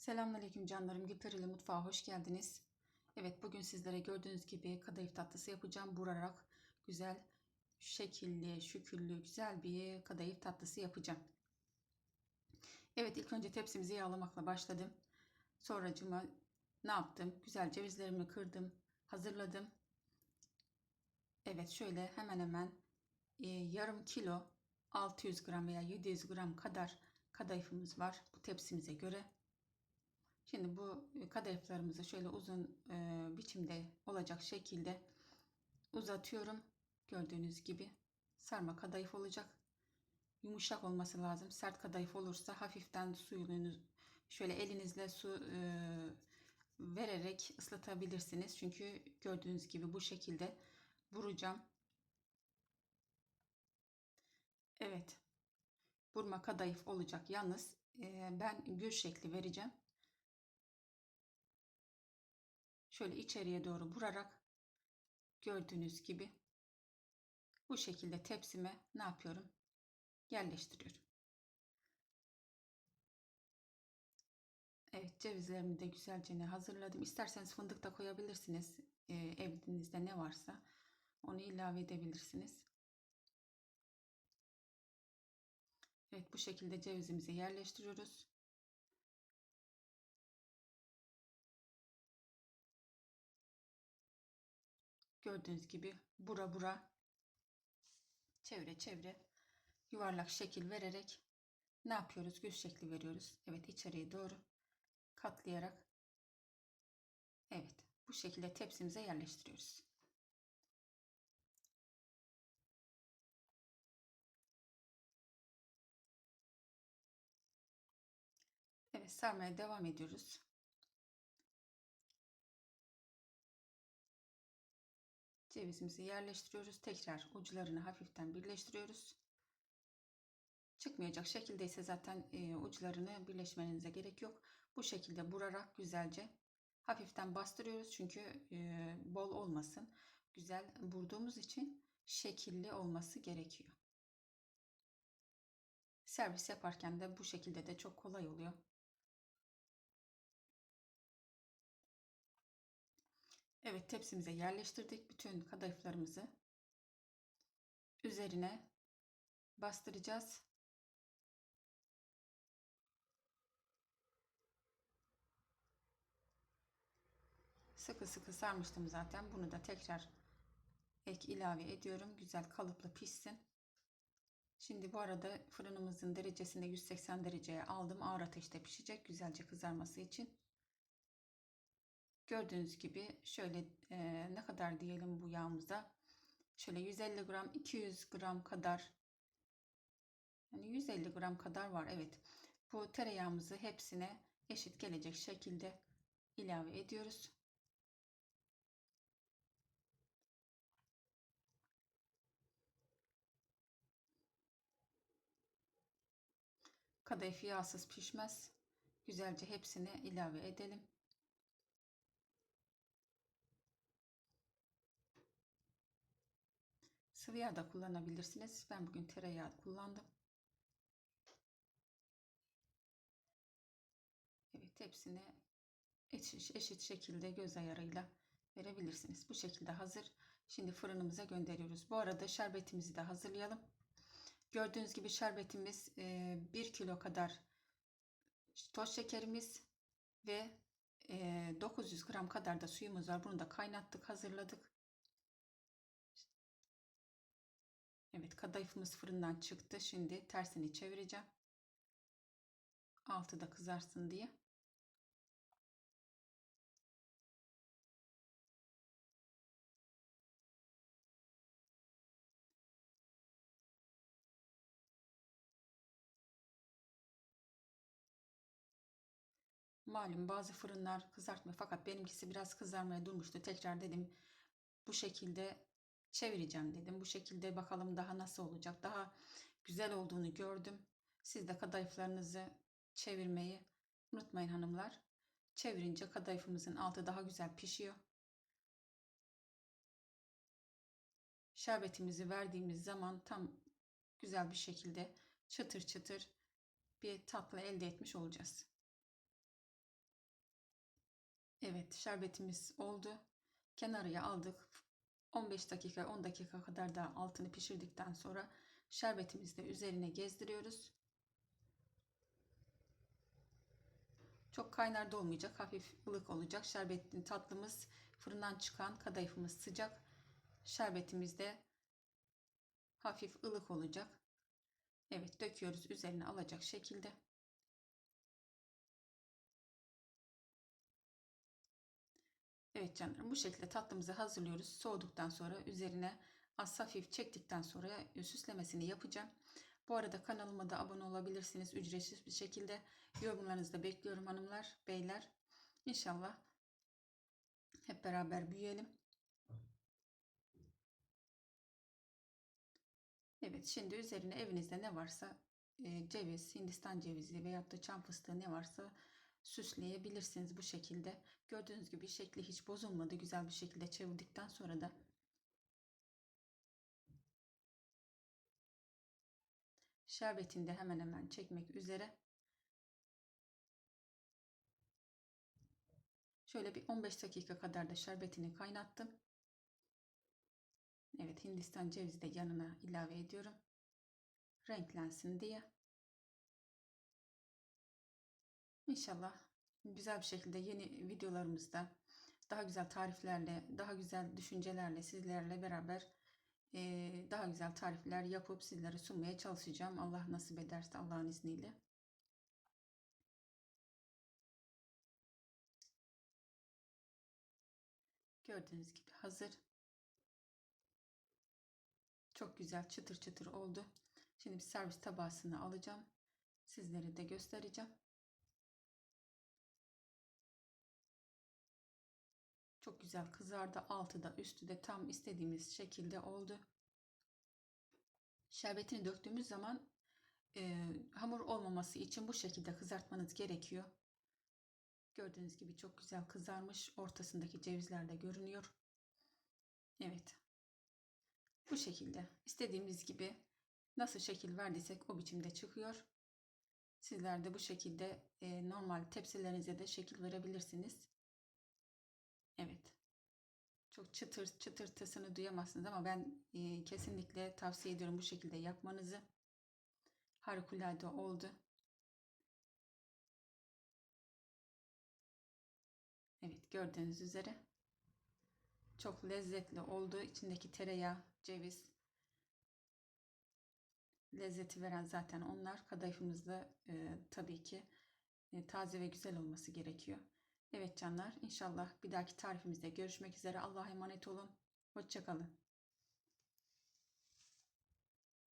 Selamünaleyküm canlarım. Gülperili Mutfağa hoş geldiniz. Evet bugün sizlere gördüğünüz gibi kadayıf tatlısı yapacağım. Burarak güzel, şekilli, şüküllü, güzel bir kadayıf tatlısı yapacağım. Evet ilk önce tepsimizi yağlamakla başladım. Sonracıma ne yaptım? Güzel cevizlerimi kırdım, hazırladım. Evet şöyle hemen hemen e, yarım kilo 600 gram veya 700 gram kadar kadayıfımız var bu tepsimize göre. Şimdi bu kadayıflarımızı şöyle uzun e, biçimde olacak şekilde uzatıyorum. Gördüğünüz gibi sarma kadayıf olacak. Yumuşak olması lazım. Sert kadayıf olursa hafiften suyunu şöyle elinizle su e, vererek ıslatabilirsiniz. Çünkü gördüğünüz gibi bu şekilde vuracağım. Evet. Burma kadayıf olacak. Yalnız e, ben gül şekli vereceğim. Şöyle içeriye doğru vurarak gördüğünüz gibi bu şekilde tepsime ne yapıyorum? Yerleştiriyorum. Evet cevizlerimi de güzelce hazırladım. İsterseniz fındık da koyabilirsiniz. Ee, evinizde ne varsa onu ilave edebilirsiniz. Evet bu şekilde cevizimizi yerleştiriyoruz. Gördüğünüz gibi bura bura çevre çevre yuvarlak şekil vererek ne yapıyoruz? Gül şekli veriyoruz. Evet içeriye doğru katlayarak evet bu şekilde tepsimize yerleştiriyoruz. Evet sarmaya devam ediyoruz. Cevizimizi yerleştiriyoruz. Tekrar uçlarını hafiften birleştiriyoruz. Çıkmayacak şekilde ise zaten e, uçlarını birleşmenize gerek yok. Bu şekilde vurarak güzelce hafiften bastırıyoruz. Çünkü e, bol olmasın. Güzel vurduğumuz için şekilli olması gerekiyor. Servis yaparken de bu şekilde de çok kolay oluyor. Evet tepsimize yerleştirdik bütün kadayıflarımızı. Üzerine bastıracağız. Sıkı sıkı sarmıştım zaten. Bunu da tekrar ek ilave ediyorum. Güzel kalıplı pişsin. Şimdi bu arada fırınımızın derecesinde 180 dereceye aldım. Ağır ateşte pişecek güzelce kızarması için. Gördüğünüz gibi şöyle e, ne kadar diyelim bu yağımıza şöyle 150 gram 200 gram kadar yani 150 gram kadar var evet bu tereyağımızı hepsine eşit gelecek şekilde ilave ediyoruz. Kadayıf yağsız pişmez. Güzelce hepsine ilave edelim. Sıvı yağ da kullanabilirsiniz. Ben bugün tereyağı kullandım. Evet hepsini eşit, eşit şekilde göz ayarıyla verebilirsiniz. Bu şekilde hazır. Şimdi fırınımıza gönderiyoruz. Bu arada şerbetimizi de hazırlayalım. Gördüğünüz gibi şerbetimiz 1 kilo kadar toz şekerimiz ve 900 gram kadar da suyumuz var. Bunu da kaynattık, hazırladık. Evet kadayıfımız fırından çıktı. Şimdi tersini çevireceğim. Altı da kızarsın diye. Malum bazı fırınlar kızartmıyor fakat benimkisi biraz kızarmaya durmuştu. Tekrar dedim bu şekilde çevireceğim dedim. Bu şekilde bakalım daha nasıl olacak. Daha güzel olduğunu gördüm. Siz de kadayıflarınızı çevirmeyi unutmayın hanımlar. Çevirince kadayıfımızın altı daha güzel pişiyor. Şerbetimizi verdiğimiz zaman tam güzel bir şekilde çıtır çıtır bir tatlı elde etmiş olacağız. Evet, şerbetimiz oldu. Kenarıya aldık. 15 dakika, 10 dakika kadar da altını pişirdikten sonra şerbetimizi üzerine gezdiriyoruz. Çok kaynar da olmayacak, hafif ılık olacak. Şerbetli tatlımız fırından çıkan kadayıfımız sıcak. Şerbetimiz de hafif ılık olacak. Evet, döküyoruz üzerine alacak şekilde. Evet canlarım bu şekilde tatlımızı hazırlıyoruz. Soğuduktan sonra üzerine az hafif çektikten sonra süslemesini yapacağım. Bu arada kanalıma da abone olabilirsiniz ücretsiz bir şekilde. Yorumlarınızı da bekliyorum hanımlar, beyler. İnşallah hep beraber büyüyelim. Evet şimdi üzerine evinizde ne varsa e, ceviz, hindistan cevizi veyahut da çam fıstığı ne varsa süsleyebilirsiniz bu şekilde. Gördüğünüz gibi şekli hiç bozulmadı. Güzel bir şekilde çevirdikten sonra da şerbetini de hemen hemen çekmek üzere. Şöyle bir 15 dakika kadar da şerbetini kaynattım. Evet Hindistan cevizi de yanına ilave ediyorum. Renklensin diye. İnşallah güzel bir şekilde yeni videolarımızda daha güzel tariflerle, daha güzel düşüncelerle sizlerle beraber daha güzel tarifler yapıp sizlere sunmaya çalışacağım. Allah nasip ederse Allah'ın izniyle. Gördüğünüz gibi hazır. Çok güzel çıtır çıtır oldu. Şimdi bir servis tabağını alacağım. Sizlere de göstereceğim. Çok güzel kızardı. Altı da üstü de tam istediğimiz şekilde oldu. Şerbetini döktüğümüz zaman e, hamur olmaması için bu şekilde kızartmanız gerekiyor. Gördüğünüz gibi çok güzel kızarmış. Ortasındaki cevizler de görünüyor. Evet. Bu şekilde istediğimiz gibi nasıl şekil verdiysek o biçimde çıkıyor. Sizler de bu şekilde e, normal tepsilerinize de şekil verebilirsiniz. Evet. Çok çıtır çıtırtısını duyamazsınız ama ben e, kesinlikle tavsiye ediyorum bu şekilde yapmanızı. Harikulade oldu. Evet gördüğünüz üzere çok lezzetli oldu. İçindeki tereyağı, ceviz lezzeti veren zaten onlar. Kadayıfımızda e, tabii ki e, taze ve güzel olması gerekiyor. Evet canlar inşallah bir dahaki tarifimizde görüşmek üzere. Allah'a emanet olun. Hoşçakalın.